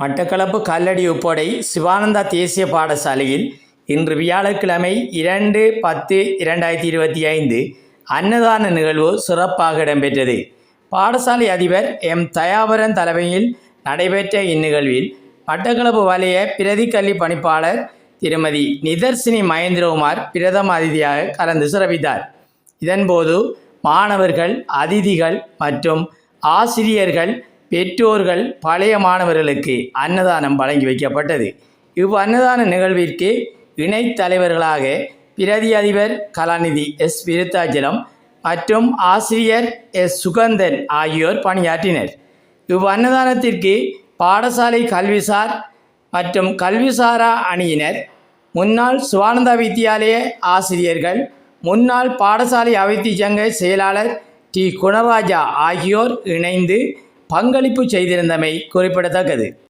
மட்டக்களப்பு கல்லடி உப்போடை சிவானந்தா தேசிய பாடசாலையில் இன்று வியாழக்கிழமை இரண்டு பத்து இரண்டாயிரத்தி இருபத்தி ஐந்து அன்னதான நிகழ்வு சிறப்பாக இடம்பெற்றது. பாடசாலை அதிபர் எம். தயாவரன் தலைமையில் நடைபெற்ற இந்நிகழ்வில் மட்டக்களப்பு வலய பிரதி பணிப்பாளர் திருமதி நிதர்சினி மகேந்திரகுமார் பிரதம அதிதியாக கலந்து சிறப்பித்தார். இதன்போது மாணவர்கள் அதிதிகள் மற்றும் ஆசிரியர்கள் பெற்றோர்கள் பழைய மாணவர்களுக்கு அன்னதானம் வழங்கி வைக்கப்பட்டது. இவ் அன்னதான நிகழ்விற்கு இணைத் தலைவர்களாக பிரதி அதிபர் கலாநிதி எஸ். விருத்தாச்சலம் மற்றும் ஆசிரியர் எஸ். சுகந்தன் ஆகியோர் பணியாற்றினர். இவ் அன்னதானத்திற்கு பாடசாலை கல்விசார் மற்றும் கல்விசாரா அணியினர் முன்னாள் சுவானந்தா வித்தியாலய ஆசிரியர்கள் முன்னாள் பாடசாலை அவைத்தி சங்க செயலாளர் டி. குணராஜா ஆகியோர் இணைந்து பங்களிப்பு செய்திருந்தமை குறிப்பிடத்தக்கது.